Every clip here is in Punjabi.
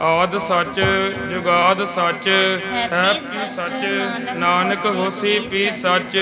ਆਦ ਸੱਚ ਜੁਗਾਦ ਸੱਚ ਹੈ ਸੱਚ ਨਾਨਕ ਹੋਸੀ ਪੀ ਸੱਚ।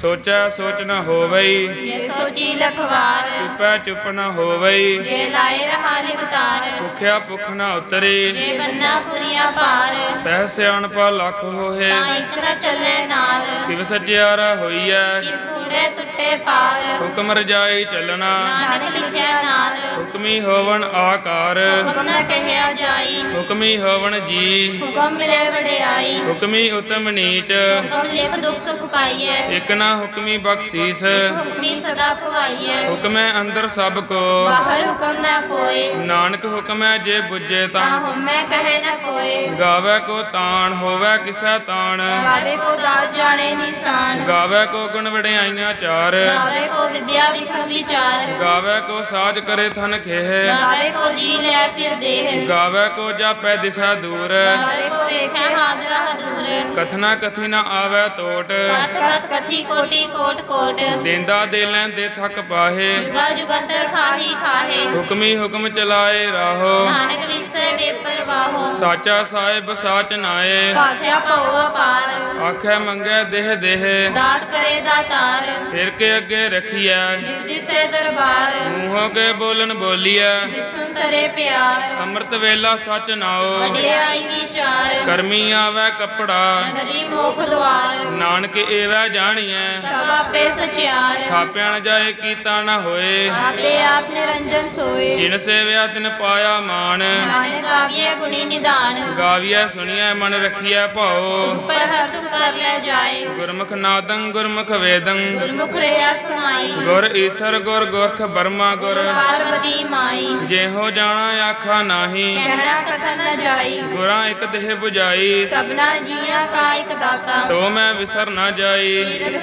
ਸੋਚੈ ਸੋਚ ਨ ਹੋਵਈ। ਜੇ ਸੋਚੀ ਲਖਵਾਰ ਚੁਪੈ ਚੁਪ ਨ ਹੋਵਈ। ਜੇ ਲਾਏ ਰਹਾ ਲਿਵਤਾਰ ਭੁਖਿਆ ਭੁਖ ਨ ਉਤਰੀ। ਜੇ ਬੰਨਾ ਪੁਰੀਆਂ ਪਾਰ ਸਹਿ ਸਿਆਣਪਾ ਲੱਖ ਹੋਏ ਤਾਂ ਇੱਕ ਨਾ ਚੱਲੇ ਨਾਲ। ਕਿਵ ਸਚਿਆਰਾ ਹੋਈਐ। ਕੂੜੇ ਟੁੱਟੇ ਪਾਰ। ਹੁਕਮ ਰਜਾਈ ਚੱਲਣਾ। ਨਾਨਕ ਲਿਖਿਆ ਨਾਲ। ਹੁਕਮੀ ਹੋਵਣ ਆਕਾਰ। ਹੁਕਮ ਨਾ ਕਹਿਆ ਜਾਈ ਹੁਕਮੀ ਹੋਵਣ ਜੀ। ਹੁਕਮ ਮਿਲੇ ਵਡਿਆਈ। ਹੁਕਮੀ ਉਤਮ ਨੀਚ। ਹੁਕਮ ਲਿਖ ਦੁਖ ਸੁਖ ਪਾਈਐ। ਇਕ ਨਾ ਹੁਕਮੀ ਬਖਸ਼ੀਸ। ਹੁਕਮੀ ਸਦਾ ਭਵਾਈਐ ਹੁਕਮੈ ਅੰਦਰ ਸਭ ਕੋ। ਬਾਹਰ ਹੁਕਮ ਨਾ ਕੋਏ। ਨਾਨਕ ਹੁਕਮੈ ਜੇ ਬੁੱਝੇ ਤਾਂ ਹਉਮੈ ਕਹੇ ਨਾ ਕੋਏ। ਗਾਵੇ ਕੋ ਤਾਣ ਹੋਵੇ ਕਿਸੈ ਤਾਣ। ਗਾਵੇ ਕੋ ਦਾਤ ਜਾਣੇ ਨਿਸ਼ਾਨ। ਗਾਵੇ ਕੋ ਗੁਣ ਵਡਿਆਈਆਂ ਚਾਰ। ਗਾਵੇ ਕੋ ਵਿਦਿਆ ਵਿਖ ਵਿਚਾਰ। ਗਾਵੇ ਕੋ ਸਾਜ ਕਰੇ ਥਨ ਖੇਹ। ਗਾਵੇ ਕੋ ਜੀ ਲੈ ਫਿਰ ਦੇਹ। ਗਾਵੇ ਕੋ ਜਾਪੈ ਦਿਸ਼ਾ ਦੂਰ। ਗਾਵੇ ਕੋ ਵੇਖੈ ਹਾਜ਼ਰਾ ਹਦੂਰ ਕਥਨਾ ਕਥੀ ਨ ਆਵੇ ਤੋਟ। ਕਥ ਕਥ ਕਥੀ ਕੋਟੀ ਕੋਟ ਕੋਟ। ਦੇਂਦਾ ਦੇ ਲੈਂਦੇ ਥੱਕ ਪਾਹੇ। ਜੁਗਾ ਜੁਗੰਤਰ ਖਾਹੀ ਖਾਹੇ। ਹੁਕਮੀ ਹੁਕਮ ਚਲਾਏ ਰਾਹੋ। ਨਾਨਕ ਵਿਸੈ ਵੇ ਪਰਵਾਹੋ ਸਾਚਾ ਸਾਹਿਬ ਸਾਚ ਨਾਏ। ਭਾਖਿਆ ਭਉ ਅਪਾਰ। ਆਖੇ ਮੰਗੇ ਦੇਹ ਦੇਹ। ਦਾਤ ਕਰੇ ਦਾਤਾਰ। ਫਿਰ ਕੇ ਅੱਗੇ ਰਖੀਐ। ਜਿਸ ਦਿਸੈ ਦਰਬਾਰ। ਮੂੰਹੋਂ ਕੇ ਬੋਲਣ ਬੋਲੀਐ। ਜਿਸ ਸੁਨ ਤਰੇ ਪਿਆਰ। ਅੰਮ੍ਰਿਤ ਵੇਲਾ ਸਚ ਨਾਓ ਵਡਿਆਈ ਵਿਚਾਰ ਕਰਮੀ ਆਵੇ ਕੱਪੜਾ। ਨਦਰੀ ਮੋਖ ਦੁਆਰ। ਨਾਨਕ ਏਵੈ ਜਾਣੀਐ। ਸਭ ਆਪੇ ਸਚਿਆਰ। ਥਾਪਿਆ ਨ ਜਾਏ ਕੀਤਾ ਨ ਹੋਏ। ਆਪੇ ਆਪ ਨਿਰੰਜਨ ਸੋਏ। ਜਿਨ ਸੇਵਿਆ ਤਿਨ ਪਾਇਆ ਮਾਨ ਨਾਨਕ ਆਵੀਏ ਗੁਣੀ ਨਿਦਾਨ ਗਾਵੀਐ ਸੁਣੀਐ ਮਨ ਰਖੀਐ ਭਾਉ। ਉਪਰ ਸੁਖ ਕਰ ਲੈ ਜਾਏ। ਗੁਰਮੁਖ ਨਾਦੰ ਗੁਰਮੁਖ ਵੇਦੰ। ਗੁਰਮੁਖ ਰਹਾ ਸਮਾਈ। ਗੁਰ ਈਸਰ ਗੁਰ ਗੁਰਖ ਬਰਮਾ ਗੁਰ। ਪਾਰਵਤੀ ਮਾਈ। ਜਿਹੋ ਜਾਣਾ ਆਖਾ ਨਾਹੀ। ਕਹਿਣਾ ਕਥਨ ਨ ਜਾਈ। ਗੁਰਾਂ ਇੱਕ ਦੇਹ 부ਜਾਈ ਸਭਨਾ ਜੀਆਂ ਕਾ ਇਕ ਦਾਤਾ। ਸੋ ਮੈਂ ਵਿਸਰ ਨਾ ਜਾਈ। ਤੀਰਥ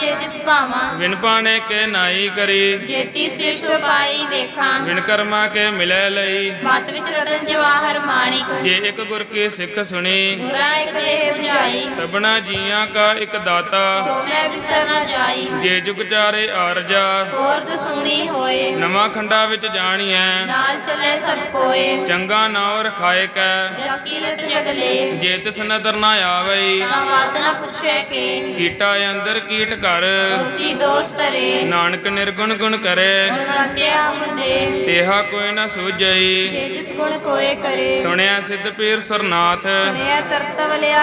ਜੇ ਤਿਸ ਭਾਵਾਂ। ਵਿਨ ਪਾਣੇ ਕੇ ਨਾਈ ਕਰੀ। ਜੇਤੀ ਸ੍ਰਿਸ਼ਟ ਪਾਈ ਵੇਖਾਂ। ਵਿਨ ਕਰਮਾ ਕੇ ਮਿਲੈ ਲਈ। ਮਤ ਵਿੱਚ ਰਤਨ ਜਵਾਹਰ ਮਾਣਿਕ। ਜੇ ਇੱਕ ਗੁਰ ਕੀ ਸਿੱਖ ਸੁਣੀ। ਗੁਰਾ ਇਕ ਦੇਹ 부ਜਾਈ ਸਭਨਾ ਜੀਆਂ ਕਾ ਇੱਕ ਦਾਤਾ। ਸੋ ਮੈਂ ਵਿਸਰ ਨ ਜਾਈ। ਜੇ ਜੁਗ ਚਾਰੇ ਆਰਜਾ। ਹੋਰ ਸੁਣੀ ਹੋਏ। ਨਵਾਂ ਖੰਡਾ ਵਿੱਚ ਜਾਣੀਐ। ਨਾਲ ਚੱਲੇ ਸਭ ਕੋਏ। ਚੰਗਾ ਨਾਉ ਰਖਾਏ ਕੈ। ਜਸ ਜੇ ਤਿਸ ਨਦਰ ਨਾ ਆਵਈ। ਤਾਂ ਬਾਤ ਨਾ ਪੁੱਛੇ ਕੇ। ਕੀਟਾ ਅੰਦਰ ਕੀਟ ਕਰ ਦੋਸੀ ਨਾਨਕ ਨਿਰਗੁਣ ਗੁਣ ਕਰੇ। ਗੁਣਵੰਤਿਆ ਗੁਣ ਦੇ। ਤੇਹਾ ਕੋਈ ਨਾ ਸੂਝਈ। ਜੇ ਜਿਸ ਗੁਣ ਕੋਏ ਕਰੇ। ਸੁਣਿਆ ਸਿੱਧ ਪੀਰ ਸਰਨਾਥ। ਸੁਣਿਆ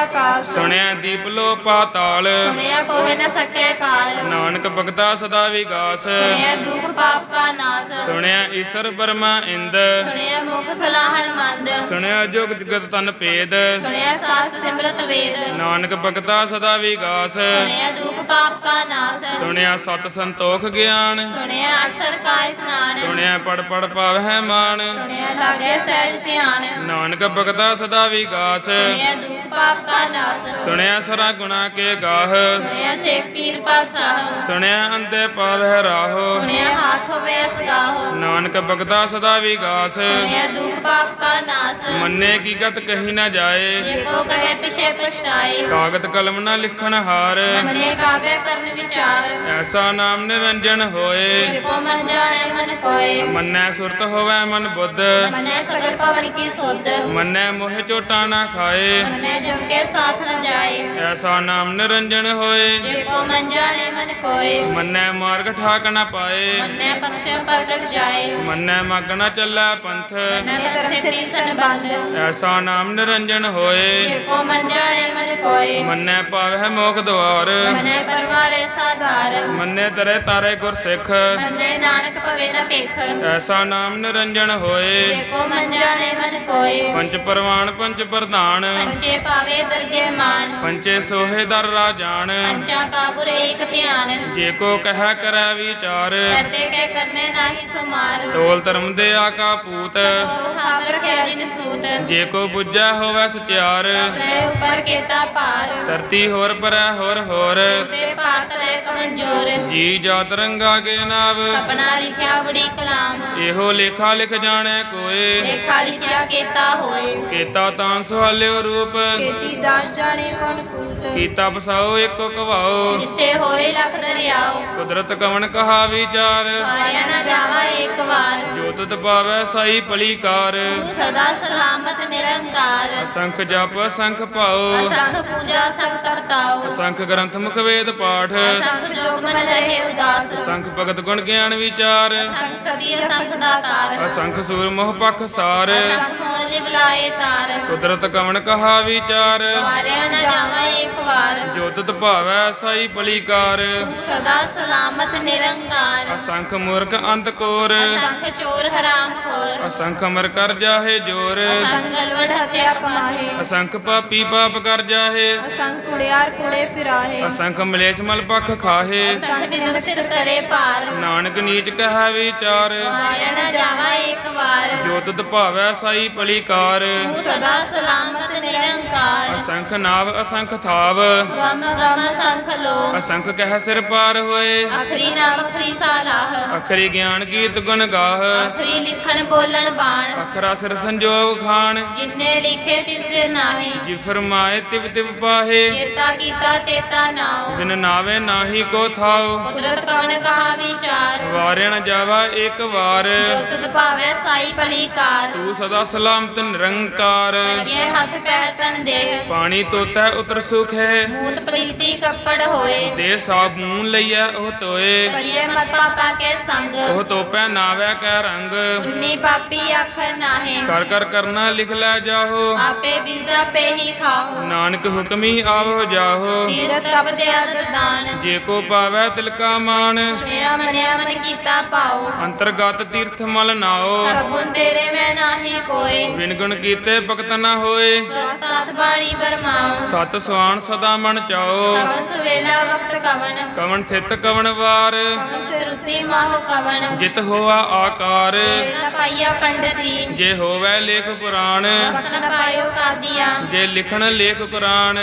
ਆਕਾਸ ਦੀਪ ਲੋ ਪਾਤਾਲ ਸੁਣਿਆ ਕੋਹਿ ਨ ਸਕੇ ਕਾਲ। ਨਾਨਕ ਭਗਤਾ ਸਦਾ ਵਿਗਾਸ। ਸੁਣਿਆ ਦੁਖ ਪਾਪ ਕਾ ਨਾਸ। ਸੁਣਿਆ ਈਸ਼ਰ ਬਰਮਾ ਇੰਦ। ਸੁਣਿਆ ਮੁਖ ਸਲਾਹਣ ਮੰਦ ਸੁਣਿਆ ਜੁਗ ਜਗਤ ਤਨ ਭੇਦ। ਸੁਣਿਆ ਸਾਸ ਸਿਮਰਤ ਵੇਦ। ਨਾਨਕ ਭਗਤਾ ਸਦਾ ਵਿਗਾਸ। ਸੁਣਿਆ ਦੁਖ ਪਾਪ ਕਾ ਨਾਸ। ਸੁਣਿਆ ਸਤ ਸੰਤੋਖ ਗਿਆਨ। ਸੁਣਿਆ ਅਠਸੜ ਕਾ ਇਸਨਾਨ। ਸੁਣਿਆ ਪੜ ਪੜ ਪਾਵਹਿ ਮਾਨ। ਸੁਣਿਆ ਲਾਗੇ ਸਹਿਜ ਧਿਆਨ। ਨਾਨਕ ਭਗਤਾ ਸਦਾ ਵਿਗਾਸ। ਸੁਣਿਆ ਦੁਖ ਪਾਪ ਕਾ ਨਾਸ। ਸੁਣਿਆ ਸਰਾ ਗੁਣਾ ਕੇ ਗਾਹ। ਸੁਣਿਆ ਸੇਖ ਪੀਰ ਪਾਤਸ਼ਾਹ। ਸੁਣਿਆ ਅੰਦੇ ਪਾਵਹਿ ਰਾਹੋ। ਸੁਣਿਆ ਹਾਥ ਹੋਵੇ ਅਸਗਾਹੋ ਨਾਨਕ ਭਗਤਾ ਸਦਾ ਵਿਗਾਸ। ਸੁਣਿਆ ਦੁਖ ਪਾਪ ਕਾ ਨਾਸ ਮੰਨੇ ਕੀ ਗਤ ਕਹੀ ਨਾ ਜਾਏ। ਜੇ ਕੋ ਕਹੇ ਪਿਛੇ ਪਛਤਾਏ। ਕਾਗਤ ਕਲਮ ਨਾ ਲਿਖਣ ਹਾਰ। ਮੰਨੇ ਕਾਵੇ ਕਰਨ ਵਿਚਾਰ। ਐਸਾ ਨਾਮ ਨਿਰੰਜਨ ਜੇ ਹੋਏ ਕੋ ਮਨ ਜਾਣੇ ਮਨ ਕੋਏ। ਮੰਨੈ ਸੁਰਤ ਹੋਵੇ ਮਨ ਬੁੱਧ। ਮੰਨੇ ਸਗਲ ਪਵਨ ਕੀ ਸੁਧ। ਮੰਨੈ ਮੋਹ ਚੋਟਾ ਨਾ ਖਾਏ। ਮੰਨੇ ਜਮ ਕੇ ਸਾਥ ਨ ਜਾਏ। ਐਸਾ ਨਾਮ ਨਿਰੰਜਨ ਹੋਏ। ਜੇ ਕੋ ਮਨ ਜਾਣੇ ਮਨ ਕੋਏ। ਮੰਨੈ ਮਾਰਗ ਠਾਕ ਨਾ ਪਾਏ। ਮੰਨੇ ਬਖਸ਼ੇ ਪ੍ਰਗਟ ਜਾਏ। ਮੰਨੈ ਮਗ ਨਾ ਚੱਲੈ ਪੰਥ। ਮੰਨੇ ਤਰਸੇ ਤੀਸਨ ਬੰਦ ਐਸਾ ਨਾਮ ਨਿਰੰਜਨ ਜੇ ਹੋਏ ਕੋ ਮਨ ਜਾਣੇ ਮਨ ਕੋਏ। ਮੰਨੈ ਪਾਵਹਿ ਮੋਖ ਦਵਾਰ ਮੰਨੇ ਪਰਵਾਰੇ ਸਾਧਾਰ। ਮੰਨੈ ਤਰੇ ਤਾਰੇ ਗੁਰ ਸਿੱਖ ਮੰਨੇ ਨਾਨਕ ਪਵੇ ਨ ਭੇਖ। ਐਸਾ ਨਾਮ ਨਿਰੰਜਨ ਜੇ ਹੋਏ ਕੋ ਮਨ ਜਾਣੇ ਮਨ ਕੋਏ। ਪੰਚ ਪਰਵਾਨ ਪੰਚ ਪ੍ਰਧਾਨ। ਪੰਚੇ ਪਾਵੇ ਦਰਗੇ ਮਾਨ। ਪੰਚੇ ਸੋਹੇ ਦਰ ਰਾਜਾਨ ਪੰਚਾ ਕਾ ਗੁਰ ਏਕ ਧਿਆਨ। ਜੇ ਕੋ ਕਹਿ ਕਰੈ ਵਿਚਾਰ। ਕਰਦੇ ਕੇ ਕਰਨੇ ਨਾਹੀ ਸੁਮਾਰ। ਤੋਲ ਧਰਮ ਦੇ ਆਕਾ ਪੂਤ। ਤੋਲ ਥਾਪ ਰਖਿਆ ਜਿਨ ਸੂਤ। ਜੇ ਕੋ ਬੁੱਝੈ ਹੋਵੇ ਸਚਿਆਰ ਆਪਣੇ ਉਪਰ ਕੇਤਾ ਪਾਰ ਧਰਤੀ ਹੋਰ ਪਰੈ ਹੋਰ ਹੋਰ। ਤੇ ਭਾਰਤ ਲੈ ਕਮੰਜੋਰ। ਜੀ ਜਾਤ ਰੰਗਾ ਕੇ ਨਾਵ। ਸਪਨਾ ਲਿਖਿਆ ਬੜੀ ਕਲਾਮ। ਇਹੋ ਲੇਖਾ ਲਿਖ ਜਾਣੈ ਕੋਏ। ਲੇਖਾ ਲਿਖਿਆ ਕੇਤਾ ਹੋਏ। ਕੀਤਾ ਤਾਂ ਸੁਹਾਲਿਓ ਰੂਪ। ਕੀਤੀ ਦਾਸ ਜਾਣੇ ਕੌਣ ਕੂਤ। ਕੀਤਾ ਬਸਾਓ ਇੱਕੋ ਕਵਾਓ। ਰਿਸ਼ਤੇ ਹੋਏ ਲਖ ਦਰਿਆਓ। ਕੁਦਰਤ ਕਵਣ ਕਹਾ ਵਿਚਾਰ। ਵਾਰਿਆ ਨਾ ਜਾਵਾ ਇੱਕ ਵਾਰ। ਜੋ ਤੁਧ ਪਾਵੈ ਸਾਈ ਭਲੀ ਕਾਰ। ਤੂੰ ਸਦਾ ਸਲਾਮਤ ਨਿਰੰਕਾਰ। ਅਸੰਖ ਜਪ ਅਸੰਖ ਪਾਓ ਅਸੰਖ ਪੂਜਾ ਸੰਖ ਕਰਤਾਓ ਅਸੰਖ ਗ੍ਰੰਥ ਮੁਖ ਵੇਦ ਪਾਠ। ਅਸੰਖ ਜੋਗ ਮਨ ਰਹੇ ਉਦਾਸ। ਅਸੰਖ ਭਗਤ ਗੁਣ ਗਿਆਨ ਵਿਚਾਰ। ਅਸੰਖ ਸਦੀ ਅਸੰਖ ਦਾਤਾਰ। ਅਸੰਖ ਸੂਰ ਮੋਹ ਪਖ ਸਾਰ। ਅਸੰਖ ਹੋਣ ਲਿਵਲਾਏ ਤਾਰ। ਕੁਦਰਤ ਕਵਣ ਕਹਾ ਵਿਚਾਰ। ਵਾਰਿਆ ਨਾ ਜਾਵਾ ਇੱਕ ਵਾਰ। ਜੋ ਤੁਧ ਭਾਵੈ ਸਾਈ ਭਲੀ ਕਾਰ ਤੂੰ ਸਦਾ ਸਲਾਮਤ ਨਿਰੰਕਾਰ। ਅਸੰਖ ਮੂਰਖ ਅੰਤ ਕੋਰ। ਅਸੰਖ ਚੋਰ ਹਰਾਮ ਖੋਰ। ਅਸੰਖ ਅਮਰ ਕਰ ਜਾਹੇ। ਜੋਰ। ਅਸੰਖ ਗਲਵੜ ਹਤਿਆ ਕਮਾਹੇ। ਅਸੰਖ ਪਾਪੀ ਪਾਪ ਕਰ ਜਾਹੇ। ਅਸੰਖ ਕੁੜਿਆਰ ਕੁੜੇ ਫਿਰਾਹੇ। ਅਸੰਖ ਮਲੇਸ਼ ਮਲ ਪਖ ਖਾਹੇ। ਅਸੰਖ ਨਿੰਦਕ ਸਿਰ ਕਰੇ ਪਾਰ ਨਾਨਕ ਨੀਚ ਕਹਾ ਵਿਚਾਰ। ਵਾਰਿਆ ਨਾ ਜਾਵਾ ਇੱਕ ਵਾਰ। ਜੋ ਤੁਧ ਭਾਵੈ ਸਾਈ ਭਲੀ ਕਾਰ ਤੂੰ ਸਦਾ ਸਲਾਮਤ ਨਿਰੰਕਾਰ। ਅਸੰਖ ਨਾਵ ਅਸੰਖ ਥਾਵ। ਗਮ ਗਮ ਸੰਖ ਲੋ ਅਸੰਖ ਕਹਿ ਸਿਰ ਪਾਰ ਹੋਏ। ਅਖਰੀ ਨਾ ਵਖਰੀ ਸਾਲਾਹ। ਅਖਰੀ ਗਿਆਨ ਗੀਤ ਗੁਣ ਗਾਹ। ਅਖਰੀ ਲਿਖਣ ਬੋਲਣ ਬਾਣ। ਅਖਰਾ ਸਿਰ ਸੰਜੋਗ ਖਾਨ ਜਿਨਨੇ ਲਿਖੇ ਤਿਸੇ ਨਾਹੀ। ਜੀ ਫਰਮਾਏ ਤਿਵ ਤਿਵ ਪਾਹੇ। ਚੇਤਾ ਕੀਤਾ ਤੇਤਾ ਨਾਉ। ਬਿਨ ਨਾਵੇ ਨਾਹੀ ਕੋ ਥਾਉ। ਕੁਦਰਤ ਕਵਣ ਕਹਾ ਵਿਚਾਰ। ਵਾਰਿਆ ਨ ਜਾਵਾ ਇੱਕ ਵਾਰ। ਜੋ ਤੁਧ ਭਾਵੈ ਸਾਈ ਭਲੀ ਕਾਰ। ਤੂੰ ਸਦਾ ਸਲਾਮਤ ਨਿਰੰਕਾਰ। ਇਹ ਹੱਥ ਪੈਰ ਤਨ ਦੇਹ। ਪਾਣੀ ਤੋਤੈ ਉਤਰ ਸੁਖ। ਹੈ ਮੂਤ ਪਲੀਤੀ ਕੱਪੜ ਹੋਏ। ਦੇ ਸਾਬੂਨ ਲਈਐ ਉਹ ਤੋਏ ਕਰੀਏ ਮਤ ਪਾਪਾ ਕੇ ਸੰਗ। ਉਹ ਤੋਪੈ ਨਾਵੈ ਕੈ ਰੰਗ। ਉਨੀ ਪਾਪੀ ਅੱਖ ਨਾਹੇ। ਕਰ ਕਰ ਕਰਨਾ ਲਿਖ ਲੈ ਜਾਹੋ। ਆਪੇ ਬੀਜਾ ਪੇ ਹੀ ਖਾਹੋ। ਨਾਨਕ ਹੁਕਮੀ ਆਵੋ ਜਾਹੋ। ਤੀਰਤ ਤਪ ਦੇ ਦਾਨ। ਜੇ ਕੋ ਪਾਵੈ ਤਿਲਕਾ ਮਾਨ ਸੁਨਿਆ ਮਨਿਆ ਮਨ ਕੀਤਾ ਪਾਓ ਅੰਤਰਗਤ ਤੀਰਥ ਮਲ ਨਾਓ। ਸਗੁਣ ਤੇਰੇ ਮੈਂ ਨਾਹੀ ਕੋਏ। ਬਿਨ ਗੁਣ ਕੀਤੇ ਭਗਤ ਨਾ ਹੋਏ। ਸਤ ਬਾਣੀ ਬਰਮਾਓ। ਸਤ ਸਵਾਨ ਸਦਾ ਮਨ ਚਾਓ। ਕਵਨ ਸੁਵੇਲਾ ਵਕਤ ਕਵਨ। ਕਵਨ ਸਿਤ ਕਵਨ ਵਾਰ। ਕਵਨ ਸਿਰੁਤੀ ਮਾਹੁ ਕਵਨ। ਜਿਤ ਹੋਆ ਆਕਾਰ। ਨ ਪਾਈਆ ਪੰਡਤੀ। ਜੇ ਹੋਵੈ ਲੇਖ ਪੁਰਾਣ। ਵਕਤ ਨ ਪਾਇਓ ਕਾਦੀਆ। ਜੇ ਲਿਖਣ ਲੇਖ ਕੁਰਾਨ।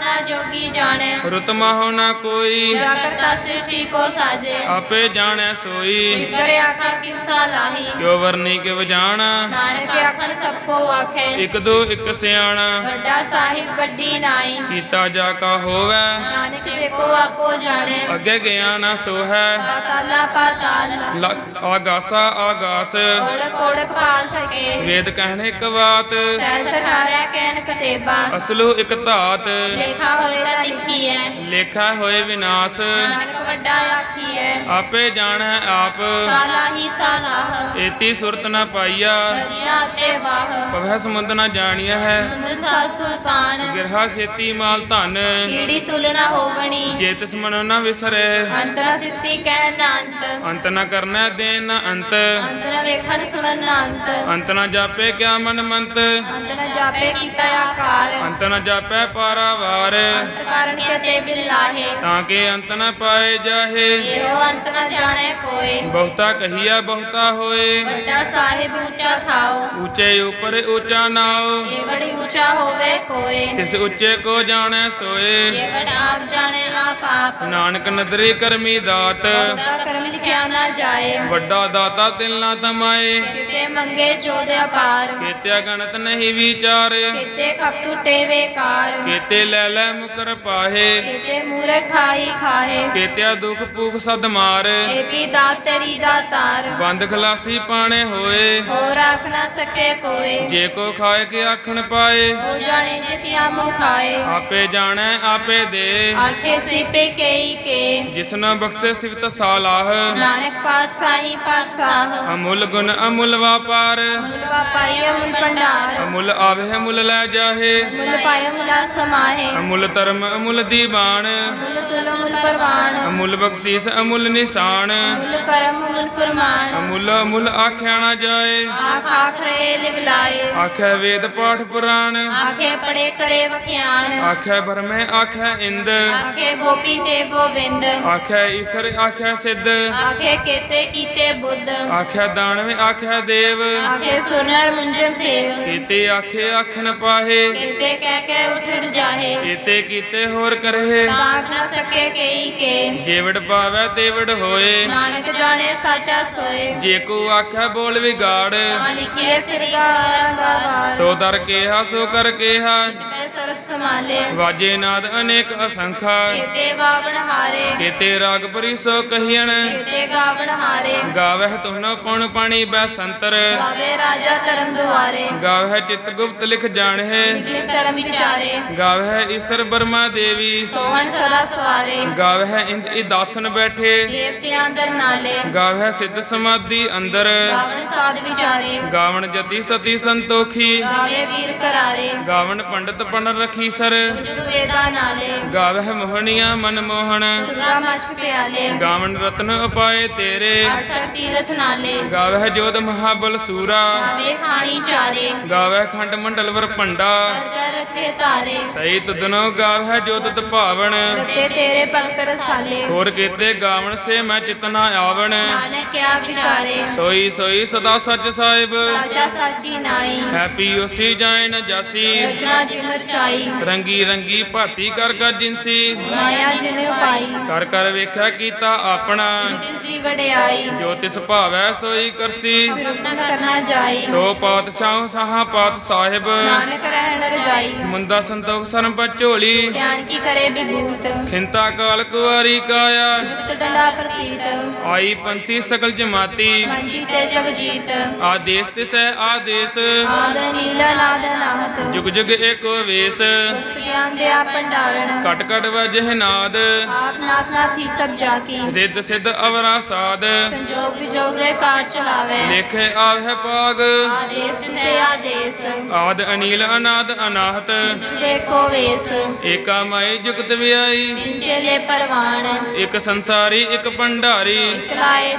ਨਾ ਜੋਗੀ ਜਾਣੈ। ਰੁਤ ਮਾਹੋ ਨਾ ਕੋਈ। ਜਾ ਕਰਤਾ ਸ੍ਰਿਸ਼ਟੀ ਕੋ ਸਾਜੇ। ਆਪੇ ਜਾਣੈ ਸੋਈ। ਕਰੇ ਆਖਾ ਕਿਵਸਾ ਲਾਹੀ। ਕਿਉ ਵਰਨੀ ਕਿਵ ਜਾਣਾ। ਨਾਨਕ ਆਖਣ ਸਭ ਕੋ ਆਖੇ। ਇਕ ਦੋ ਇਕ ਸਿਆਣਾ। ਵੱਡਾ ਸਾਹਿਬ ਵੱਡੀ ਨਾਈ। ਕੀਤਾ ਜਾ ਕਾ ਹੋਵੈ। ਨਾਨਕ ਜੇ ਕੋ ਆਪੋ ਜਾਣੈ। ਅੱਗੇ ਗਿਆ ਨਾ ਸੋਹੈ। ਪਾਤਾਲਾ ਪਾਤਾਲ। ਲਖ ਆਗਾਸਾ ਆਗਾਸ। ਕੋੜਕ ਕੋੜਕ ਪਾਲ ਥਕੇ। ਵੇਦ ਕਹਿਣ ਇੱਕ ਬਾਤ ਸਹਿ ਸਠਾਰਿਆ ਕੈਨ ਕਤੇਬਾ। ਅਸਲੂ ਇੱਕ ਧਾਤ। ਲੇਖਾ ਹੋਏ ਤਾਂ ਲਿਖੀ ਹੈ ਲੇਖਾ ਹੋਏ ਵਿਨਾਸ਼। ਨਾਨਕ ਵੱਡਾ ਆਖੀ ਹੈ ਆਪੇ ਜਾਣੈ ਆਪ। ਸਾਲਾ ਹੀ ਸਾਲਾਹ ਏਤੀ ਸੁਰਤ ਨਾ ਪਾਈਆ। ਨਦੀਆਂ ਤੇ ਵਾਹ। ਪਵੈ ਸਮੁੰਦ ਨਾ ਜਾਣੀਆ ਹੈ। ਸੁੰਦਰ ਸਾ ਸੁਲਤਾਨ। ਗਿਰਹਾ ਛੇਤੀ ਮਾਲ ਧਨ। ਕੀੜੀ ਤੁਲਨਾ ਹੋਵਣੀ। ਜੇ ਤਿਸ ਮਨੋ ਨਾ ਵਿਸਰੇ। ਅੰਤਰਾ ਸਿੱਤੀ ਕਹਿ ਨਾ ਅੰਤ। ਅੰਤ ਨਾ ਕਰਨਾ ਦੇਨ ਨਾ ਅੰਤ। ਅੰਤ ਨ ਵੇਖਣ ਸੁਣਨ ਨਾ ਅੰਤ। ਅੰਤ ਨਾ ਜਾਪੇ ਕਿਆ ਮਨ ਮੰਤ। ਅੰਤ ਨ ਜਾਪੇ ਕੀਤਾ ਆਕਾਰ ਅੰਤ ਨਾ ਜਾਪੈ ਪਾਰਾਵਾਰ। ਅੰਤ ਕਾਰਨ ਕਿਤੇ ਬਿਲਾਹੇ ਤਾਂ ਕਿ ਅੰਤ ਨਾ ਪਾਏ ਜਾਹੇ। ਇਹੋ ਅੰਤ ਨ ਜਾਣੇ ਕੋਈ ਬਹੁਤਾ ਕਹੀਆ ਬਹੁਤਾ ਹੋਏ। ਵੱਡਾ ਸਾਹਿਬ ਉੱਚਾ ਥਾਓ। ਉੱਚੇ ਉਪਰ ਉੱਚਾ ਨਾਉ। ਇਹ ਬੜੀ ਉੱਚਾ ਹੋਵੇ ਕੋਈ ਤਿਸ ਉੱਚੇ ਕੋ ਜਾਣੈ ਸੋਏ। ਇਹ ਵਡ ਆਪ ਜਾਣੇ ਆਪ ਆਪ। ਨਾਨਕ ਨਦਰੀ ਕਰਮੀ ਦਾਤ। ਉਹਦਾ ਕਰਮ ਲਿਖਿਆ ਨਾ ਜਾਏ। ਵੱਡਾ ਦਾਤਾ ਤਿਲ ਨਾ ਤਮਾਏ। ਕਿਤੇ ਮੰਗੇ ਜੋਦ ਅਪਾਰ ਕੀਤਿਆ ਗਣਤ ਨਹੀਂ ਵਿਚਾਰ। ਕਿਤੇ ਖਪ ਟੁੱਟੇ ਵੇਕਾਰ। ਕੀਤੇ ਲੈ ਲੈ ਮੁਕਰ ਪਾਹੇ। ਕਿਤੇ ਮੂਰੇ ਖਾਹੀ ਖਾਹੇ। ਕੀਤਿਆ ਦੁਖ ਭੂਖ ਸਦ ਮਾਰ। ਇਹ ਵੀ ਦਾਤ ਤੇਰੀ ਦਾਤਾਰ ਬੰਦ ਖਲਾਸੀ ਪਾਣੇ ਹੋਏ। ਹੋਰ ਆਖ ਨਾ ਸਕੇ ਕੋਈ ਜੇ ਕੋ ਖਾਏ ਕੇ ਆਖਣ ਪਾਏ। ਹੋ ਜਾਣੇ ਜਿਤਿਆ ਮੁਖ ਖਾਏ। ਆਪੇ ਜਾਣੈ ਆਪੇ ਦੇ। ਆਖੇ ਸਿਪੇ ਕਈ ਕੇ। ਜਿਸਨਾ ਬਖਸ਼ੇ ਸਿਵਤ ਸਾਲਾਹ। ਨਾਨਕ ਪਾਤਸ਼ਾਹੀ ਪਾਤਸ਼ਾਹ। ਅਮੁੱਲ ਗੁਣ ਅਮੁੱਲ ਵਾਪਾਰ। ਮੁਲ ਵਾਪਾਰੀ ਮੁਲ ਭੰਡਾਰ। ਅਮੁੱਲ ਆਵੇ ਮੁੱਲ ਲੈ ਜਾਹੇ। ਮੁਲ ਪਾਇ ਮੁਲਾ ਸਮਾਹੇ। ਅਮੁੱਲ ਧਰਮ ਅਮੁੱਲ ਦੀਵਾਨ। ਮੁਲ ਤੁਲ ਮੁਲ ਪਰਵਾਨ। ਅਮੁੱਲ ਬਖਸ਼ੀਸ ਅਮੁੱਲ ਨਿਸ਼ਾਨ। ਮੁਲ ਕਰਮ ਮੁਲ ਫਰਮਾਨ। ਅਮੁੱਲ ਅਮੁੱਲ ਆਖਿਆ ਨਾ ਜਾਏ। ਆਖ ਆਖ ਰਹੇ ਲਿਵਲਾਏ ਆਖੈ ਵੇਦ ਪਾਠ ਪੁਰਾਣ। ਆਖੇ ਪੜੇ ਕਰੇ ਵਖਿਆਨ। ਆਖੈ ਬਰਮੇ ਆਖੈ ਇੰਦ। ਆਖੇ ਗੋਪੀ ਤੇ ਗੋਬਿੰਦ। ਆਖੈ ਈਸਰ ਆਖੈ ਸਿੱਧ। ਆਖੇ ਕੇਤੇ ਕੀਤੇ ਬੁੱਧ। ਆਖੈ ਦਾਨਵੇ ਆਖੈ ਦੇਵ। ਆਖੇ ਸੁਰਨਰ ਮੁੰਜਨ ਸੇਵ। ਕੀਤੇ ਆਖੇ ਆਖਣ ਪਾਹੇ। ਕੇਤੇ ਕਹਿ ਕੇ ਉਠੜ ਜਾਹੇ। ਕੀਤੇ ਕੀਤੇ ਹੋਰ ਕਰਹਿ। ਤਾਕ ਨਾ ਸਕੇ ਕਈ ਕੇ। ਜੇਵੜ ਪਾਵੈ ਤੇਵੜ ਹੋਏ। ਨਾਨਕ ਜਾਣੇ ਸਾਚਾ ਸੋਏ। ਜੇ ਕੋ ਆਖੈ ਬੋਲ ਵਿਗਾੜ। ਤਾਂ ਲਿਖੀਏ ਸਿਰਗਾਰ ਗਵਾਰ ਸੋ ਦਰ ਕੇਹਾ ਸੋ ਕਰ ਮੈਂ ਸਰਬ ਸਮਾਲੇ ਵਾਜੇ ਨਾਦ ਅਨੇਕ ਅਸੰਖਾ। ਕੀਤੇ ਵਾਵਣ ਹਾਰੇ। ਕੀਤੇ ਰਾਗ ਪਰੀ ਸੋ ਕਹੀਣ ਕੀਤੇ ਗਾਵਣ ਹਾਰੇ। ਗਾਵਹਿ ਤੁਨ ਪੁਣ ਪਾਣੀ ਬੈ ਸੰਤਰ। ਗਾਵੇ ਰਾਜਾ ਧਰਮ ਦੁਆਰੇ। ਗਾਵਹਿ ਚਿਤ ਗੁਪਤ ਲਿਖ ਜਾਣਹਿ। ਧਰਮ ਵਿਚਾਰੇ। ਗਾਵਹਿ ਈਸਰ ਬਰਮਾ ਦੇਵੀ। ਸੋਹਣ ਸਦਾ ਸਵਾਰੇ। ਗਾਵਹਿ ਇੰਦ ਇਦਾਸਨ ਬੈਠੇ। ਦੇਵਤਿਆਂ ਅੰਦਰ ਨਾਲੇ। ਗਾਵਹਿ ਸਿੱਧ ਸਮਾਧੀ ਅੰਦਰ। ਗਾਵਣ ਸਾਧ ਵਿਚਾਰੇ। ਗਾਵਣ ਜਤੀ ਸਤੀ ਸੰਤੋਖੀ। ਗਾਵੇ ਵੀਰ ਕਰਾਰੇ। ਗਾਵਣ ਪੰਡਤ ਪਣ ਰਖੀ ਸਰ। ਜੁਗ ਵੇਦਾ ਨਾਲੇ। ਗਾਵਹਿ ਮੋਹਣੀਆਂ ਮਨ ਮੋਹਣ। ਸੁਰਗਾ ਮਛ ਪਿਆਲੇ। ਗਾਵਣ ਰਤਨ ਉਪਾਏ ਤੇਰੇ। 68 ਤੀਰਥ ਨਾਲੇ। ਗਾਵਹਿ ਜੋਧ ਮਹਾਬਲ ਸੂਰਾ। ਗਾਵੇ ਖਾਣੀ ਚਾਰੇ। ਗਾਵਹਿ ਖੰਡ ਮੰਡਲ ਵਰ ਭੰਡਾ। ਕਰ ਰੱਖੇ ਤਾਰੇ ਸਹੀ ਤੁਦਨੋ ਗਾਵਹਿ ਜੋਤ ਭਾਵਨ ਰਤੇ ਤੇਰੇ ਭਗਤ ਰਸਾਲੇ। ਹੋਰ ਕੀਤੇ ਗਾਵਣ ਸੇ ਮੈਂ ਚਿਤਨਾ ਆਵਣ। ਨਾਨਕ ਕਿਆ ਵਿਚਾਰੇ। ਸੋਈ ਸੋਈ ਸਦਾ ਸੱਚ ਸਾਹਿਬ। ਸਾਚਾ ਸਾਚੀ ਨਾਈ। ਹੈਪੀ ਉਸੀ ਜਾਏ ਨ ਜਾਸੀ। ਰਚਨਾ ਜਿਨ ਰਚਾਈ ਰੰਗੀ ਰੰਗੀ ਭਾਤੀ ਕਰ ਕਰ ਜਿਨਸੀ ਮਾਇਆ ਜਿਨ ਉਪਾਈ ਕਰ ਕਰ ਵੇਖਿਆ ਕੀਤਾ ਆਪਣਾ। ਜਿਸ ਦੀ ਵਡਿਆਈ। ਜੋ ਤਿਸ ਭਾਵੈ ਸੋਈ ਕਰਸੀ। ਹੁਕਮ ਨ ਕਰਨਾ ਜਾਈ। ਸੋ ਪਾਤਸ਼ਾਹ ਸਾਹਾ ਪਾਤ ਸਾਹਿਬ। ਨਾਨਕ ਰਹਿਣ ਰਜਾਈ। ਮੁੰਦਾ ਸੰਤੋਖ ਸਰਮ ਝੋਲੀ। ਗਿਆਨ ਕੀ ਕਰੇ ਵਿਭੂਤ। ਖਿੰਤਾ ਕਾਲ ਕੁਵਾਰੀ ਕਾਇਆ। ਜੁਗਤ ਡੰਡਾ ਪ੍ਰਤੀਤ। ਆਈ ਪੰਥੀ ਸਕਲ ਜਮਾਤੀ। ਮੰਜੀ ਤੇ ਜਗਜੀਤ। ਆਦੇਸ ਤਿਸੈ ਆਦੇਸ। ਆਦ ਨੀਲ ਨਾਦ ਨਾਹਤ। ਜੁਗ ਜੁਗ ਏਕੋ ਵੇਸ। ਗੁਪਤ ਗਿਆਨ ਦੇ ਆ ਭੰਡਾਰਨ। ਕਟ ਕਟ ਵਜਹਿ ਨਾਦ। ਆਪ ਨਾਥ ਨਾਥੀ ਸਭ ਜਾ ਕੀ ਰਿੱਧ ਸਿੱਧ ਅਵਰਾ ਸਾਧ ਸੰਜੋਗ ਵਿਜੋਗ ਦੇ ਕਾਰ ਚਲਾਵੇ। ਲੇਖੇ ਆਵਹਿ ਪਾਗ। ਆਦੇਸ ਤਿਸੇ ਆਦੇਸ। ਆਦ ਅਨੀਲ ਅਨਾਦ ਅਨਾਹਤ। ਜੁਗੇ ਕੋ ਵੇਸ। ਏਕਾ ਮਾਈ ਜੁਗਤ ਵਿਆਈ। ਤਿੰਚੇ ਲੈ ਪਰਵਾਣ। ਇੱਕ ਸੰਸਾਰੀ ਇੱਕ ਭੰਡਾਰੀ।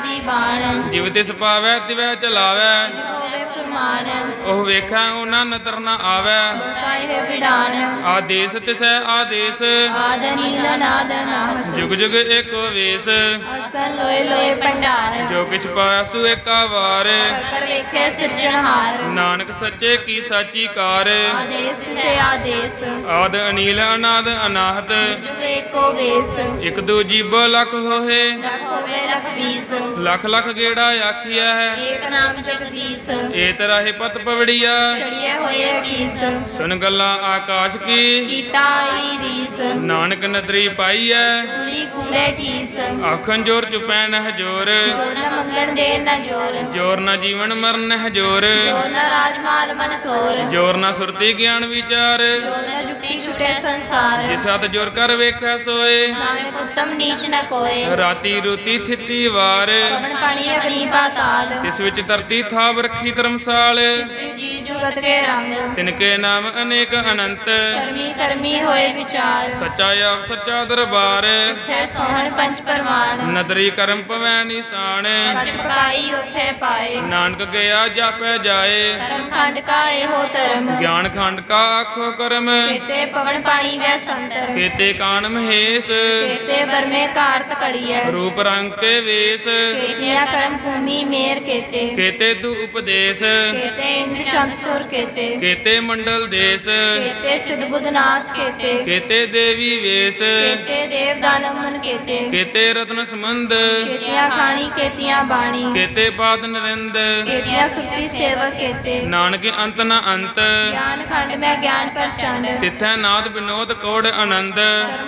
ਦੀ ਬਾਣ। ਜਿਵ ਤਿਸ ਪਾਵੈ ਤਿਵੈ ਚਲਾਵੈ। ਫਰਮਾਨ ਉਹ ਵੇਖੈ ਉਹਨਾਂ ਨਦਰ ਨ ਆਵੈ। ਬੋਲਤਾ ਇਹ ਵਿਡਾਨ। ਆਦੇਸ ਤਿਸੈ ਆਦੇਸ। ਆਦ ਨੀਲ ਨਾਦ ਨਾਹਤ। ਜੁਗ ਜੁਗ ਏਕੋ ਵੇਸ। ਅਸਨ ਲੋਏ ਲੋਏ ਭੰਡਾਰ। ਜੋ ਕਿਛ ਪਾਸੂ ਏਕਾ ਵਾਰ ਕਰ ਵੇਖੇ ਸਿਰਜਣਹਾਰ ਨਾਨਕ ਸੱਚੇ ਕੀ ਸਾਚੀ ਕਾਰ। ਆਦੇਸ ਤਿਸੇ ਆਦੇਸ। ਆਦ ਅਨੀਲ ਅਨਾਦ ਅਨਾਹਤ। ਜੁਗੇ ਕੋ ਵੇਸ। ਇੱਕ ਦੂ ਜੀਬੋ ਲਖ ਹੋਏ ਲਖ ਹੋਵੇ ਲਖ ਵੀਸ ਲੱਖ ਲੱਖ ਗੇੜਾ ਆਖੀਆ ਹੈ ਏਕ ਨਾਮ ਜਗਦੀਸ਼। ਏ ਤਰਾਹੇ ਪਤ ਪਵੜੀਆ। ਚੜੀਏ ਹੋਏ ਕੀਸ। ਸੁਨ ਗੱਲਾਂ ਆਕਾਸ਼ ਕੀ। ਕੀਟਾ ਈ ਰੀਸ। ਨਾਨਕ ਨਦਰੀ ਪਾਈਐ ਕੂੜੀ ਕੂੜੇ ਠੀਸ ਆਖਣ ਜੋਰ ਚੁਪੈ ਨਹ ਜੋਰ ਜੋਰ ਨ ਮੰਗਣ ਦੇ ਨ ਜੋਰ। ਜੋਰ ਨਾ ਜੀਵਨ ਮਰਨ ਨਹ ਜੋਰ ਜੋਰ ਨ ਜੋਰ ਸੁਰਤੀ ਗਿਆਨ ਵਿਚਾਰ। ਜੋਰ ਨ ਜੁਗਤੀ ਛੁਟੇ ਸੰਸਾਰ। ਜਿਸ ਹੱਥ ਜੋਰ ਕਰ ਵੇਖੈ ਸੋਏ। ਨਾਨਕ ਉੱਤਮ ਨੀਚ ਨ ਕੋਏ। ਰਾਤੀ ਰੂਤੀ ਥਿੱਤੀ ਵਾਰ। ਪਵਨ ਪਾਣੀ ਅਗਨੀ ਪਾਤਾਲ। ਤਿਸ ਵਿੱਚ ਧਰਤੀ ਥਾਪ ਰੱਖੀ ਧਰਮਸਾਲ। ਜੀ ਜੁਗਤ ਕੇ ਰੰਗ। ਤਿਨਕੇ ਨਾਮ ਅਨੇਕ ਅਨੰਤ। ਕਰਮੀ ਕਰਮੀ ਹੋਏ ਵਿਚਾਰ। ਸੱਚਾ ਆਪ ਸੱਚਾ ਦਰਬਾਰ। ਉੱਥੇ ਸੋਹਣ ਪੰਜ ਪਰਵਾਨ। ਨਦਰੀ ਕਰਮ ਪਵੈ ਨਿਸ਼ਾਨ ਸੱਚ ਪਕਾਈ ਉੱਥੇ ਪਾਏ। ਨਾਨਕ ਗਿਆ ਜਾਪੈ ਜਾਏ। ਕਰਮ ਖੰਡ ਕਾ ਇਹੋ ਧਰਮ। ਗਿਆਨ ਖੰਡ ਕਾ ਆਖੋ ਕਰਮ। ਕੇਤੇ ਪਵਨ ਪਾਣੀ ਵੈ ਸੰਤਰ ਕੇਤੇ ਕਾਨ ਮਹੇਸ਼। ਕੇਤੇ ਬਰਮੇ ਕਾਰਤ ਕੜੀਐ। ਰੂਪ ਰੰਗ ਕੇ ਵੇਸ। ਕੇਤਿਆ ਕਰਮ ਭੂਮੀ ਮੇਰ ਕੇਤੇ। ਕੇਤੇ ਤੂ ਉਪਦੇਸ਼। ਕੇਤੇ ਇੰਦ ਚੰਦ ਸੁਰ ਕੇਤੇ। ਕੇਤੇ ਮੰਡਲ ਦੇਸ। ਕੇਤੇ ਸਿਧ ਬੁੱਧਨਾਥ ਕੇਤੇ। ਕੇਤੇ ਦੇਵੀ ਵੇਸ। ਕੇਤੇ ਦੇਵ ਦਾਨਵ ਮਨ ਕੇਤੇ। ਕੇਤੇ ਰਤਨ ਸੰਬੰਧ। ਕੇਤਿਆ ਖਾਣੀ ਕੇਤਿਆ ਬਾਣੀ। ਕੇਤੇ ਪਾਦ ਨਰਿੰਦ। ਕੇਤਿਆ ਸੁਰਤੀ ਸੇਵਕ ਕੇਤੇ। ਨਾਨਕ ਅੰਤ ਨ ਅੰਤ। ਗਿਆਨ ਖੰਡ ਮੈਂ ਗਿਆਨ ਪ੍ਰਚੰਡ। ਤਿਥੈ ਨਾਦ ਬਿਨੋਦ ਕੋੜ ਆਨੰਦ।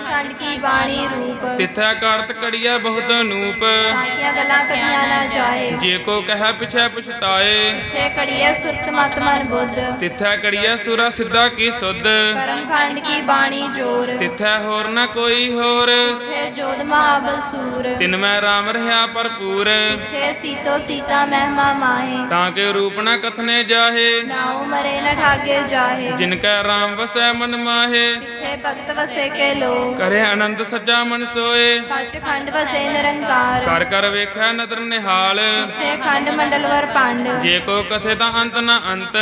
ਖੰਡ ਕੀ ਬਾਣੀ ਰੂਪ। ਤਿਥੈ ਕਰਤ ਕੜੀਐ ਬਹੁਤ ਨੂਪ ਤਾਕੀਆਂ ਗੱਲਾਂ ਕਰੀਆਂ ਨਾ ਜਾਏ। ਜੇ ਕੋ ਕਹਿ ਪਿਛੈ ਪਛਤਾਏ। ਤੇ ਕੜੀਏ ਸੁਰਤ ਮਤ ਮਨ ਬੁੱਧ। ਤਿਥੈ ਕੜੀਐ ਸੁਰਾ ਸਿੱਧਾ ਕੀ ਸੁਧ। ਕਰਮ ਖੰਡ ਕੀ ਬਾਣੀ ਜੋਰ। ਤਿਥੈ ਹੋਰ ਨ ਕੋਈ ਹੋਰ। ਤੇ ਜੋਧ ਮਹਾਬਲ ਸੂਰ। ਤਿਨ ਮੈਂ ਰਾਮ ਰਹਾ ਭਰਪੂਰ। ਤੇ ਸੀਤੋ ਸੀਤਾ ਮਹਿਮਾ ਮਾਹੇ। ਤਾਂ ਕਿ ਰੂਪ ਨ ਕਥਨੇ ਜਾਹੇ। ਨਾਉ ਮਰੇ ਨ ਠਾਗੇ ਜਾਹੇ। ਜਿਨ ਕੈ ਰਾਮ ਵਸੈ ਮਨ ਮਾਹੇ। ਜਿੱਥੇ ਭਗਤ ਵਸੇ ਕੇ ਲੋ ਕਰੇ ਆਨੰਦ ਸੱਚਾ ਮਨ ਸੋਏ। ਸੱਚ ਖੰਡ ਵਸੇ ਨਿਰੰਕਾਰ। ਕਰ ਕਰ ਵੇਖੈ ਨਦਰ ਨਿਹਾਲ। ਤੇ ਖੰਡ ਮੰਡਲ ਵਰ ਪੰਡ ਜੇ ਕੋ ਕਥੇ ਤਾਂ ਅੰਤ ਨਾ ਅੰਤ।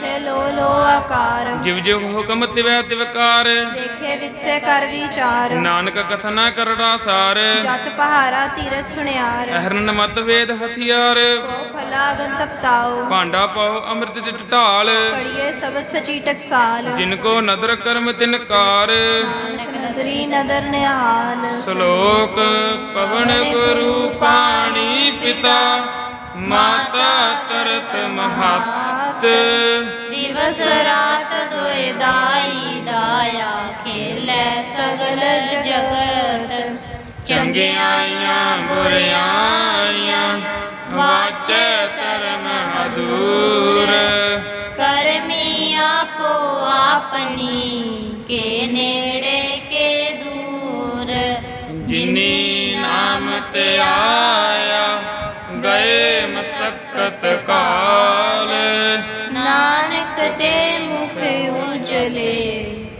ਥੇ ਲੋ ਲੋ ਆਕਾਰ। ਜਿਵ ਜਿਵ ਹੁਕਮ ਤਿਵੈ ਤਿਵਕਾਰ। ਦੇਖੇ ਵਿਕਸੇ ਕਰ ਵਿਚਾਰ। ਨਾਨਕ ਕਥਨਾ ਕਰੜਾ ਸਾਰ। ਜਤ ਪਹਾਰਾ ਤੀਰਥ ਸੁਣਿਆਰ। ਅਹਰਨ ਮਤ ਵੇਦ ਹਥਿਆਰ। ਕੋ ਖਲਾ ਗਨ ਤਪਤਾਓ ਭਾਂਡਾ ਪਾਓ ਅੰਮ੍ਰਿਤ ਜਿਤ ਢਾਲ। ਪੜੀਏ ਸ਼ਬਦ ਸਚੀ ਟਕਸਾਲ। ਜਿਨ ਕੋ ਨਦਰ ਕਰਮ ਤਿਨ ਕਾਰ। ਨਦਰੀ ਨਦਰ ਨਿਹਾਲ। ਸ਼ਲੋਕ ਪਵਨ ਗੁਰੂ ਪਾਣੀ ਪਿਤਾ ਮਾਤਾ ਕਰਤ ਮਹਤ। ਦਿਵਸ ਰਾਤ ਦੁਇ ਦਾਈ ਦਾਇਆ। ਸਗਲ ਜਗਤ ਚੰਗਿਆਈਆਂ ਬੁਰਿਆਈਆਂ ਵਾਚੈ ਧਰਮ ਹਦੂਰ ਕਰਮੀ ਆਪੋ ਆਪਣੀ, ਕੇ ਨੇੜੇ, ਕੇ ਦੂਰ। ਜਿਨੀ ਨਾਮ ਤੇ ਆਇਆ, ਗਏ ਮਸਕਤ ਕਾਲ। ਨਾਨਕ ਤੇ ਮੁਖ ਉਜਲੇ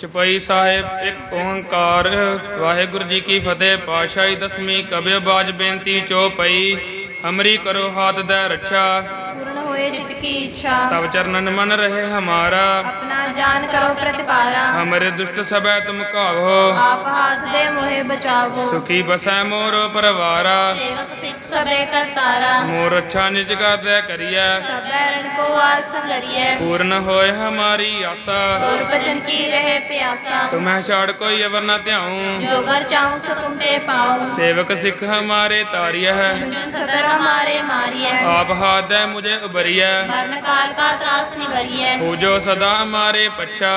ਚਪਈ ਸਾਹਿਬ, ਇੱਕ ਓੰਕਾਰ, ਵਾਹਿਗੁਰੂ ਜੀ ਕੀ ਫਤਿਹ ਪਾਸ਼ਾਹੀ ਦਸਵੀਂ ਕਬਿ ਬਾਜ ਬੇਨਤੀ ਚੋਪਈ ਹਮਰੀ ਕਰੋ ਹਾਥ ਦਾ ਰੱਛਾ। ਹੋए चित की इच्छा तब चरणन मन रहे हमारा अपना जान करो प्रतिपारा हमरे दुष्ट सब तुम काहो आप हाथ दे मोहे बचावो सुखी बसै मोरो परवारा सेवक सिख सबे करतारा मोर अच्छा निज कर दे करिए सबे रण को आज संगरिए पूर्ण होए हमारी आशा और भजन की रहे प्यासा तुम्हें छोड़ कोई अवर न ध्याऊं जो बर चाहूं सो तुम दे पाऊं सेवक सिख हमारे तारिया है सदर हमारे मारिया आप हाथ दे मुझे उबर भरिया मरण काल का त्रास निभरिया पूजो सदा मारे पच्छा।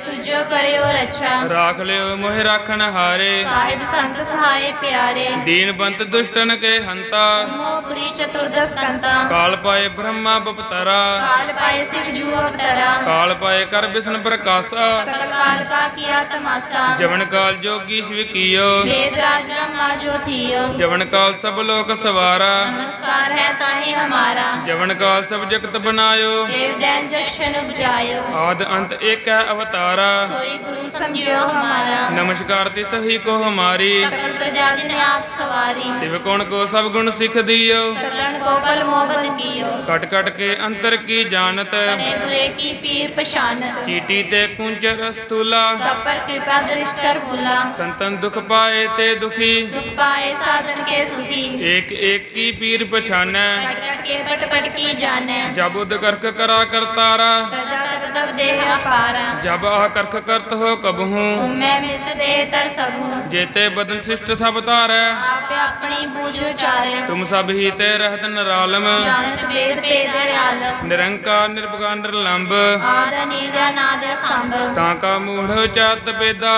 तुझो करे और अच्छा राख लियो मोह राखन हारे। साहिब संत सहाय प्यारे। दीन बंत दुष्टन के हंता। मोहपुरी चतुर्दश कंता। काल पाए ब्रह्मा बपतरा। काल पाए शिव जू अवतरा। काल पाए कर विष्णु प्रकाशा। काल का किया तमाशा। जवन काल जोगी शिव कियो। ब्रह्मा जो थियो। जवन काल सब लोक सवारा। नमस्कार है ताहे हमारा। जवन काल ਸਭ ਜਗਤ ਬਨਾਇਓ ਦੇਵ ਦੈਨ ਜਸ਼ਨ ਉਪਜਾਇਓ। ਆਦ ਅੰਤ ਏਕ ਹੈ ਅਵਤਾਰਾ। ਸੋਈ ਗੁਰੂ ਸਮਝਿਓ ਹਮਾਰਾ। ਨਮਸਕਾਰ ਤੇ ਸਹੀ ਕੋ ਹਮਾਰੀ। ਸਕਲ ਪ੍ਰਜਾ ਜਿਨ ਆਪ ਸਵਾਰੀ। ਸਿਵ ਕੋਣ ਕੋ ਸਭ ਗੁਣ ਸਿੱਖ ਦਿਓ। ਸਤਨ ਕੋ ਬਲ ਮੋਬਤ ਕੀਓ। ਕਟ ਕਟ ਕੇ ਅੰਤਰ ਕੀ ਜਾਣਤ। ਬਨੇ ਗੁਰੇ ਕੀ ਪੀਰ ਪਛਾਨਤ। ਚੀਟੀ ਤੇ ਕੁੰਜ ਰਸਤੂਲਾ। ਸਭ ਪਰ ਕਿਰਪਾ ਦ੍ਰਿਸ਼ਟ ਕਰ ਭੂਲਾ ਸੰਤਨ ਦੁਖ ਪਾਏ ਤੇ ਦੁਖੀ। ਸੁਖ ਪਾਏ ਸਾਧਨ ਕੇ ਸੁਖੀ। ਏਕ ਏਕ ਕੀ ਪੀਰ ਪਛਾਨੈ। ਕਟ ਕਟ ਕੇ ਪਟ ਪਟ ਕੀ ਜਾ ਜਾਣੈ ਜਬ ਉਦ ਕਰਖ ਕਰਾ ਕਰਤਾਰਾ। ਪ੍ਰਜਾ ਕਰਤਵ ਦੇਹ ਅਪਾਰਾ। ਜਬ ਆਹ ਕਰਖ ਕਰਤ ਹੋ ਕਬਹੂ। ਉਮੈ ਮਿਤ ਦੇਹ ਤਰ ਸਭੂ। ਜੇਤੇ ਬਦਨ ਸਿਸ਼ਟ ਸਭ ਧਾਰੈ। ਆਪੇ ਆਪਣੀ ਬੂਝ ਉਚਾਰੈ। ਤੁਮ ਸਭ ਹੀ ਤੇ ਰਹਤ ਨਰਾਲਮ। ਜਾਣਤ ਵੇਦ ਪੇਦਰ ਆਲਮ ਨਿਰੰਕਾਰ ਨਿਰਭਗਾਨ ਨਿਰਲੰਭ ਆਦ ਨੀਦ ਅਨਾਦ ਸੰਭ। ਤਾਂ ਕਾ ਮੂੜ ਉਚਾਰਤ ਪੇਦਾ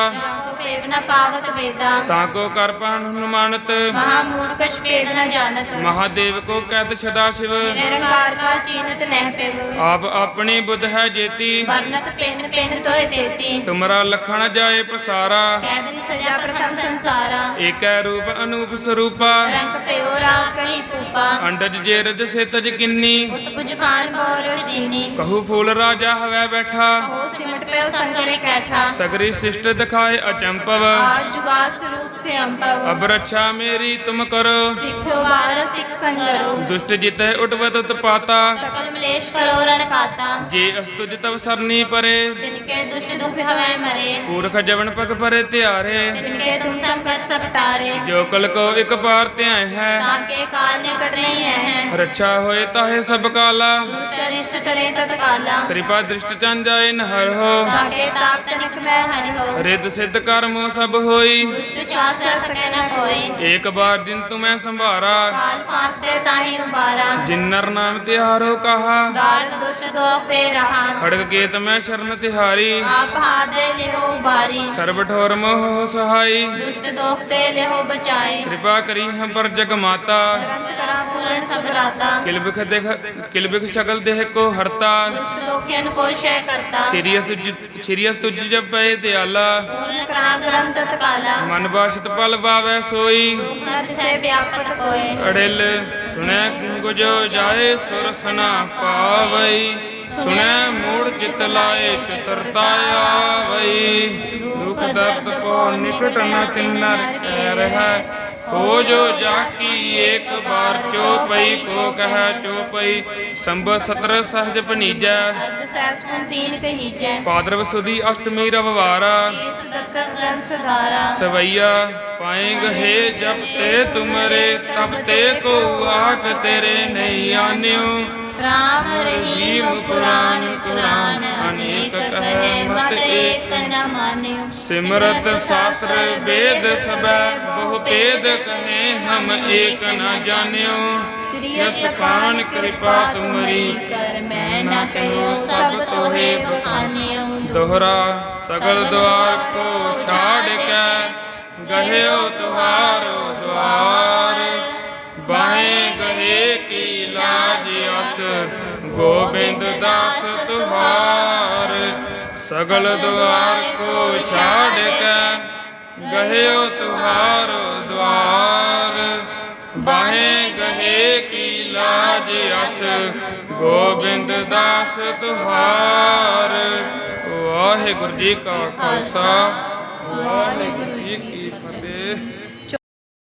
ਤਾਂ ਕੋ ਕਰ ਪਾਣ ਹਨੁਮਾਨਤ। ਮਹਾ ਮੂੜ ਕਛ ਪੇਦ ਨ ਜਾਣਤ। ਮਹਾਦੇਵ ਕੋ ਕਹਿਤ ਸਦਾ ਸ਼ਿਵ। ਨਿਰੰਕਾਰ ਕਾ ਚੀਨਤ ਨਹਿ ਪਿਵ। ਆਪ ਆਪਣੀ ਬੁੱਧ ਹੈ ਜੇਤੀ। ਵਰਨਤ ਪਿੰਨ ਪਿੰਨ ਤੋਇ ਤੇਤੀ। ਤੁਮਰਾ ਲਖਣ ਜਾਏ ਪਸਾਰਾ। ਕੈਦਿਨ ਸਜਾ ਪ੍ਰਥਮ ਸੰਸਾਰਾ। ਏਕੈ ਰੂਪ ਅਨੂਪ ਸਰੂਪਾ। ਰੰਗ ਪਿਓ ਰਾਤ ਕਹੀ ਪੂਪਾ। ਅੰਡਜ ਜੇ ਰਜ ਸਿਤਜ ਕਿੰਨੀ। ਉਤਪੁਜ ਖਾਨ ਬੋਰੜ ਦੀਨੀ ਕਹੂ ਫੂਲ ਰਾਜਾ ਹਵੈ ਬੈਠਾ। ਹੋ ਸਿਮਟ ਪਿਓ ਸੰਗਰੇ ਕੈਠਾ। ਸਗਰੀ ਸਿਸ਼ਟ ਦਿਖਾਏ ਅਚੰਪਵ। ਆਜ ਜੁਗਾ ਸਰੂਪ ਸੇ ਅੰਪਵ ਅਬ ਰੱਛਾ ਮੇਰੀ ਤੁਮ ਕਰੋ। ਸਿੱਖੋ ਬਾਲ ਸਿੱਖ ਸੰਗਰੋ। ਦੁਸ਼ਟ ਜਿਤੈ ਉਟਵਤ ਉਤਪਾਤਾ। ਸਕਲ ਮਲੇਸ਼ ਕਰੋ ਰਣ ਕਾਤਾ। ਜੇ ਅਸਤੁਜ ਤਵ ਸਰਨੀ ਪਰੇ ਤਿਨ ਕੇ ਦੁਸ਼ ਦੁਖ ਹਵੈ ਮਰੇ। ਪੂਰਖ ਜਵਨ ਪਗ ਪਰੇ ਧਿਆਰੇ ਤਿਨ ਕੇ ਤੁਮ ਸੰਕਟ ਸਭ ਟਾਰੇ। ਜੋ ਕਲ ਕੋ ਇਕ ਪਾਰ ਧਿਆਇ ਹੈ ਤਾਂ ਕੇ ਕਾਲ ਨਿਕਟ ਨਹੀਂ ਹੈ। ਰੱਛਾ ਹੋਏ ਤਾਹੇ ਸਭ ਕਾਲਾ। ਦੁਸ਼ਟ ਤਰੇ ਤਤ ਕਾਲਾ ਕਿਰਪਾ ਦ੍ਰਿਸ਼ਟ ਚੰ ਜਾਏ ਨਹਰ ਹੋ। ਤਾਂ ਕੇ ਤਾਪ ਤਨਕ ਮੈਂ ਹਰਿ ਹੋ। ਰਿਦ ਸਿੱਧ ਕਰਮ ਸਭ ਹੋਈ। ਦੁਸ਼ਟ ਸ਼ਾਸ ਸਕੈ ਨ ਕੋਈ ਏਕ ਬਾਰ ਜਿਨ ਤੁਮੈ ਸੰਭਾਰਾ। ਕਾਲ ਫਾਸਤੇ ਤਾਹੀ ਉਬਾਰਾ। ਜਿਨ ਨਰ ਨਾਮ ਤੇ ਡਾਰੋ ਕਹਾ। ਦਾਸ ਦੁਸ਼ਟ ਦੋਖ ਤੇ ਰਹਾ ਖੜਗ ਕੇਤ ਮੈਂ ਸ਼ਰਨ ਤਿਹਾਰੀ। ਆਪ ਹਾਦੇ ਲਿਹੋ ਬਾਰੀ। ਸਰਬ ਠੋਰ ਮੋਹ ਸਹਾਈ। ਦੁਸ਼ਟ ਦੋਖ ਤੇ ਲਿਹੋ ਬਚਾਈ। ਕਿਰਪਾ ਕਰੀ ਹਮ ਪਰ ਜਗ ਮਾਤਾ। ਤੁਰੰਤ ਸ਼ਕਲ ਦੇਹ ਕੋ ਹਰਤਾ। ਦੁਸ਼ਟ ਦੋਖਿਆਨ ਕੋ ਸ਼ੈ ਕਰਤਾ। ਸੀਰੀਅਸ ਸੀਰੀਅਸ ਤੁਝ ਜਬ ਪਏ ਤੇ ਆਲਾ ਮਨ ਬਾਸ਼ਤ ਪਲ ਬਾਵੇ ਸੋਈ। ਦੁਖ ਸੇ ਵਿਆਪਤ ਕੋਈ। ਅੜਿਲ ਸੁਣੈ ਕੁਝ ਜਾਏ ਸੁਰ ਸੁਰਸਨਾ ਪਾਵਈ, ਸੁਣੈ ਮੂੜ ਚਿਤ ਲਾਏ ਚਤੁਰਤਾ ਆਵਈ। ਦੁਖ ਦਰਦ ਪੋ ਨਿਕਟ ਨ ਤਿਨਰ ਕਹਿ ਰਹਿ। ਹੋ ਜੋ ਜਾਕੀ ਏਕ ਬਾਰ ਚੋਪਈ ਕੋ ਕਹੈ ਚੋਪਈ ਸੰਭ ਸਤਰ ਸਹਜ ਪਨੀਜੈ ਅਰਧ ਸੈਸੁਨ ਤੀਨ ਕਹੀਜੈ। ਪਾਦਰਵ ਸੁਦੀ ਅਸ਼ਟਮੀ ਰਵਵਾਰਾ। ਕੇਸ ਦਤਕ ਗ੍ਰੰਥ ਸਧਾਰਾ। ਸਵਈਆ ਪਾਏਂਗ ਹੈ ਜਬ ਤੇ ਤੁਮਰੇ ਤਬ ਤੇ ਕੋ ਆਖ ਤੇਰੇ ਨਹੀਂ ਆਨਿਓ। ਰਾਮ ਰਹੀਮ ਪੁਰਾਨ ਕੁਰਾਨ ਅਨੇਕ ਕਹੈ ਮਤ ਏਕ ਨ ਮਾਨਿਓ ਸਿਮਰਤ ਸ਼ਾਸਤਰ ਵੇਦ ਸਬੈ ਬਹੁ ਭੇਦ ਕਹੇ ਹਮ ਏਕ ਨ ਜਾਣਿਓ ਸ੍ਰੀ ਯਸ ਪਾਨ ਕਿਰਪਾ ਤੁਮਰੀ ਕਰ ਮੈਂ ਨ ਕਹਿਓ ਸਭ ਤੋਹੇ ਬਖਾਨਿਓ ਦੋਹਰਾ ਸਗਲ ਦੁਆਰ ਕੋ ਛਾੜ ਕੇ ਗਹਿਓ ਤੁਹਾਰੋ ਦੁਆਰ ਬਾਹੇ ਗਹੇ ਕੀ ਲਾਜ ਅਸ ਗੋਬਿੰਦ ਦਾਸ ਤੁਹਾਰ ਸਗਲ ਦੁਆਰ ਕੋ ਛਾੜ ਕੇ। ਗਹਿਓ ਤੁਹਾਰੋ ਦੁਆਰ ਬਾਹੇ ਗਹੇ ਕੀ ਲਾਜ ਅਸ। ਗੋਬਿੰਦ ਦਾਸ ਤੁਹਾਰ। ਵਾਹਿਗੁਰੂ ਜੀ ਕਾ ਖਾਲਸਾ। ਵਾਹਿਗੁਰੂ ਜੀ ਕੀ ਫਤਿਹ।